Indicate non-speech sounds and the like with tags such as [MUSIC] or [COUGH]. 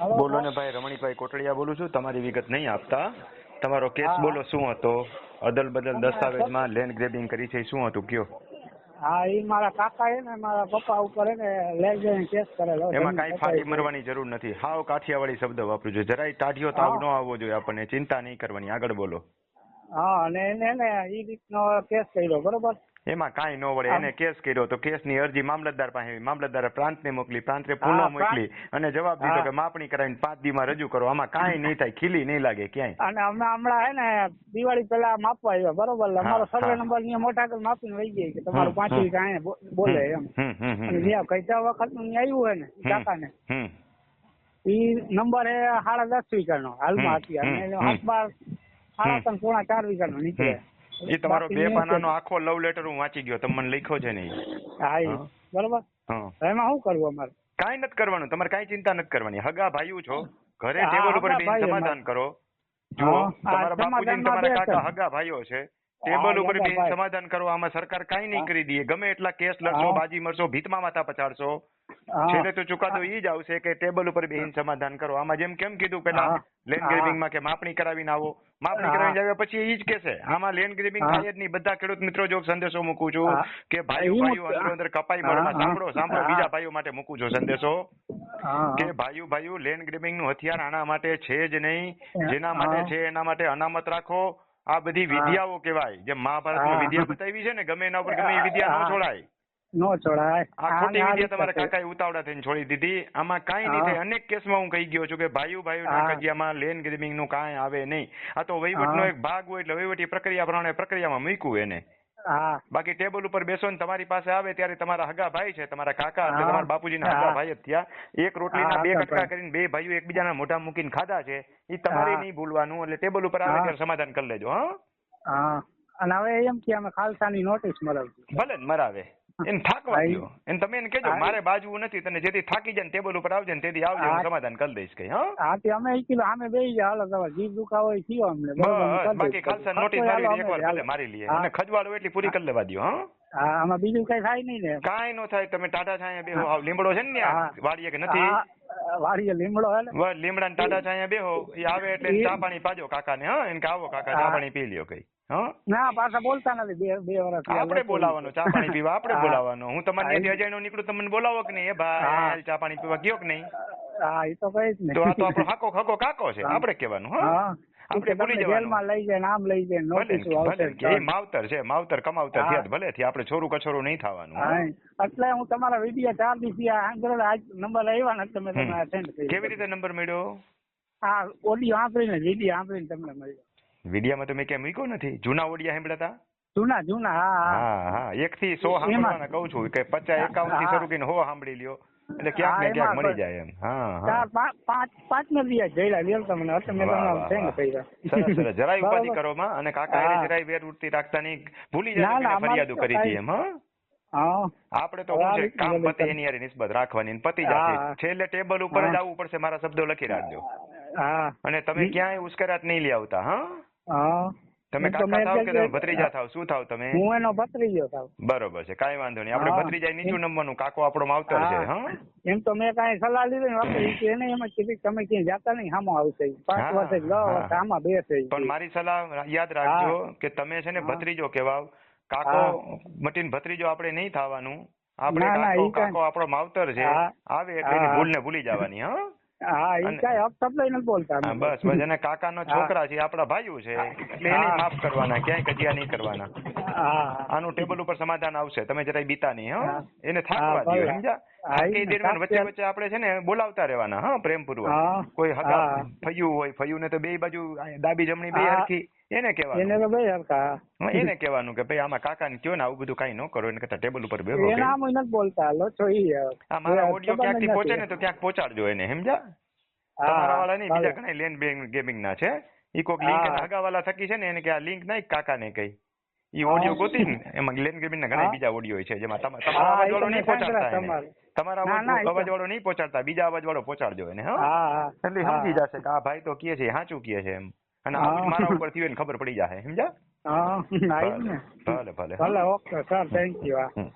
બોલો ને ભાઈ રમણીભાઈ કોટડિયા બોલું છું. તમારી વિગત નહીં આપતા. તમારો કેસ બોલો શું હતો? અદલ બદલ દસ્તાવેજમાં લેન્ડ ગ્રેબિંગ કરી છે શું હતું? કયો? હા એ મારા કાકા એ ને મારા પપ્પા ઉપર ને લેન્ડ ગ્રેબિંગ કેસ કરેલો એમાં કાંઈ ફાટી મરવાની જરૂર નથી. હાવ કાઠિયાવાડી શબ્દ વાપરું છું. જરાય ટાઢિયો તાવ ન આવવો જોઈએ આપણને. ચિંતા નહીં કરવાની. આગળ બોલો. હા અને એને ને એ રીતનો કેસ કર્યો બરોબર? એમાં કાંઈ ન વળે. એને કેસ કર્યો તો કેસની અરજી મામલતદાર પાસે. મામલતદારે પ્રાંતને મોકલી પ્રાંતે પુનઃ મોકલી અને જવાબ દીધો કે માપણી કરાવીને પાંચ દીમાં રજૂ કરો. આમાં કાંઈ નહીં થાય ખીલી નહીં લાગે ક્યાંય. અને અમે હમણાં હે ને દિવાળી પહેલા માપવા આવ્યા બરોબર? અમારો સર્વે નંબર અહીંયા મોટા કરી માપીને વહી ગઈ કે તમારું પાંચ પાંચવી કાંઈ બોલે એમ. અને. જ્યાં કઈતા વખતનું આવ્યું હોય ને ઈ કાકાને ઈ નંબર એ સાડા દસ વીઘાનો હાલમાં હતી અને હાથમાં સાડા ત્રણ પોણા ચાર વીઘાનો નીકળે. એ તમારો બે પાનાનો આખો લવ લેટર હું વાંચી ગયો. તમને લખ્યો છે નહીં. હા ઈ. બરોબર? એમાં શું કરવું અમારે? કાંઈ નથી કરવાનું. તમારે કાંઈ ચિંતા નથી કરવાની. હગા ભાઈઓ છો. ઘરે ટેબલ ઉપર બેસીને સમાધાન કરો. જો તમારા બાપુજી તમારા કાકા હગા ભાઈઓ છે. ટેબલ ઉપર બેસીને સમાધાન કરો. આમાં સરકાર કાંઈ નહીં કરી દે. ગમે એટલા કેસ લડશો બાજી મરશો ભીતમાં માથા પછાડશો. છેલ્લે તો ચુકાદો ઈ જ આવશે કે ટેબલ ઉપર બેસીને સમાધાન કરો. આમાં જેમ કેમ કીધું પેલા લેન્ડ ગ્રેબિંગમાં કે માપણી કરાવીને આવો. માપણી. કરાવીને આવ્યા પછી ઈ જ કેસે આમાં લેન્ડ ગ્રેબિંગ. થાય જ નહીં. બધા ખેડૂત મિત્રો જો સંદેશો મૂકું છું કે ભાઈઓ ભાઈઓ અંદર અંદર કપાઈ મળવા સાંભળો સાંભળો. બીજા ભાઈઓ માટે મૂકું છું સંદેશો. કે ભાઈઓ ભાઈઓ લેન્ડ ગ્રેબિંગનું હથિયાર આના માટે છે જ નહીં. જેના માટે છે એના માટે અનામત રાખો. આ બધી વિદ્યાઓ કહેવાય. જેમ મહાભારતમાં. વિદ્યા બતાવી છે ને ગમે એના ઉપર ગમે એ વિદ્યા ન છોડાય. નો છોડાય આ ખોટી વિદ્યા તમારા કાકાએ ઉતાવળા થઈને છોડી દીધી. આમાં કાંઈ નહીં થાય. અનેક કેસમાં હું કહી ગયો છું કે ભાઈઓ ભાઈઓ હા. લેન લેન્ડનું કાંઈ આવે નહીં. આ તો વહીવટનો એક ભાગ હોય એટલે વહીવટી પ્રક્રિયા પ્રમાણે પ્રક્રિયામાં મૂક્યું એને. બાકી ટેબલ ઉપર બેસો ને તમારી પાસે આવે ત્યારે તમારા હગા ભાઈ છે તમારા કાકા એટલે તમારા બાપુજીના ના હગા ભાઈ જ થયા. એક રોટલીના ના બે કટકા. કરીને બે ભાઈઓ એકબીજાના મોઢા મૂકીને ખાધા છે. એ તમારે. નહીં ભૂલવાનું. એટલે ટેબલ ઉપર આવે ત્યારે સમાધાન કરી લેજો હા. હા. અને હવે એમ કે અમે ખાલસાની નોટિસ મરાવશું. ભલે ને મરાવે. એને થાકવા દો એને તમે એને કહેજો મારે બાજવું નથી તને જેથી થાકી જાય ટેબલ ઉપર આવજે ને તેથી આવજે હું સમાધાન કરી દઈશ કઈ હા? હા તે અમે કીધું અમે જાય હાલો તમારે જીભ દુખાવો હોય થયો અમને. બાકી. ખાલસા નોટિસ મારી એકવાર ભલે મારી લઈએ અને ખજવાળો એટલી પૂરી કરી લેવા દો હા? હા આમાં બીજું કઈ થાય નહીં ને. કાંઈ નો થાય તમે ટાટા છાયા બેહો. હાવ લીમડો છે ને વાડીએ કે નથી? વાડીએ લીમડો હે ને. લીમડા ને ટાટા ચાયા બેહો. એ આવે એટલે ચા પાણી પાજો કાકાને હા? એને આવો કાકા ચા પાણી પી લ્યો કઈ હા? ના પાછા બોલતા નથી બે બે વર્ષ આપણે બોલાવવાનો ચા પાણી પીવા આપણે. બોલાવવાનો. હું તમારી ત્યાંથી અજાણ્યો નીકળું તમને બોલાવો કે નહીં? એ ભાઈ. ચા પાણી પીવા ગયો કે નહીં? હા એ તો કઈ જ નહીં તો આ તો આપણો હાકો ખાકો કાકો છે. આપણે કહેવાનું હા. આપણે ભૂલી જવાનું જેલમાં લઈ જાય આમ લઈ જાય નોટિસો આવશે એ માવતર છે માવતર કમાવતર. થયા ભલે થી આપણે છોરું કછોરું નહીં થવાનું. એટલે હું તમારા વીડિયો ચાર દિવસથી આંગળ આજ નંબર આવ્યા ને તમે તમે સેન્ડ કરી કેવી રીતે નંબર મળ્યો? હા ઓડિયો સાંભળીને વિડિયો સાંભળીને તમને મળ્યો. વિડીયામાં તો મેં ક્યાંય મૂક્યો નથી? જૂના ઓડિયા સાંભળ્યા હતા જૂના જૂના હા હા. એક થી સો સાંભળવાના કહું છું કે પચાસ એકાવનથી. શરૂ કરીને હો સાંભળી લ્યો. એટલે ક્યાંક ને ક્યાંક મળી જાય એમ. હા ચાર પાંચ પાંચ ને દિવસ જઈલા લ્યો તમને અર્થ મેં તમને. કર્યા. સરસ સરસ. જરાય [LAUGHS] ઉપાધિ કરો માં અને કાકા એને જરાય વેર ઉઠતી રાખતા નહીં ભૂલી જાય ના, કે ફરિયાદો કરી હતી એમ હા? આપણે તો હું છે કામ પતે એની હારે નિસ્બત રાખવાની પતિ પતી જશે. છેલ્લે ટેબલ ઉપર જ આવવું પડશે મારા શબ્દો લખી રાખજો. હા. અને તમે ક્યાંય ઉશ્કેરાટ નહીં લઈ આવતા હા? હા. તમે કાકા થાવ કે તમે ભત્રીજા થાવ? શું થાવ તમે? હું એનો ભત્રીજો થાવ. બરોબર છે કાંઈ વાંધો નહીં. આપણે હા. ભત્રીજા નીચું નંબરનું કાકો આપણો માવતર છે હા. એમ તો મેં કાંઈ સલાહ લીધી ને બાપુ એને એમ જ કીધું તમે ક્યાંય જાતા નહીં હામો આવશે. પાંચ વર્ષે દસ. આમાં બેસે પણ મારી સલાહ યાદ રાખજો કે તમે છે ને ભત્રીજો કહેવાવ. કાકો મટીન ભત્રીજો આપણે નહીં થવાનું. આપણે કાકો કાકો આપણો માવતર છે. આવે એટલે ભૂલ ને ભૂલી જવાની હા? હા ઈ અને- અપશબ્દ નથી બોલતા બસ બસ. એને કાકાનો છોકરા છે આપણા ભાઈઓ છે એટલે એને માફ કરવાના ક્યાંય કજિયા નહીં કરવાના. આનું ટેબલ ઉપર સમાધાન આવશે. તમે જરાય બીતા નહીં હા. એને થાકવા દો સમજ્યા? વચ્ચે વચ્ચે આપણે છે ને બોલાવતા રહેવાના હા પ્રેમપૂર્વક. કોઈ હગા. ફયું હોય ફયું ને તો બે બાજુ ડાબી જમણી બે. હરખી. એને કહેવાનું. એને કે ભાઈ હરખા. હા, એને કહેવાનું કે ભાઈ આમાં કાકાને કયો ને આવું બધું કઈ ન કરો એને કરતા ટેબલ ઉપર બેહો એના. આમ નથી બોલતા લોચો ઈ આ મારા ઓડિયો ક્યાંકથી પહોંચે ને તો ક્યાંક પહોંચાડજો એને સમજા તમારા વાળા નહીં બીજા ઘણા લેન બેંગ ગેમિંગ ના છે. ઈ કોક લિંક આગા વાળા થકી છે ને એને કે આ લિંક કાકા કાકાને કઈ. ઈ ઓડિયો ગોતી ને એમાં લેન ગેમિંગ ના ઘણા બીજા ઓડિયો છે જેમાં તમારા અવાજ વાળો નહીં પહોંચાડતા તમારા. અવાજ વાળો નહીં પહોંચાડતા બીજા અવાજ વાળો પહોંચાડજો એને હા. એટલે સમજી જશે કે આ ભાઈ તો કહે છે સાચું કહે છે એમ. અને મારા ઉપર થયું એને ખબર પડી જાય સમજ્યા? હા ભલે ભલે ભલે ઓકે સર થેન્ક યુ હા.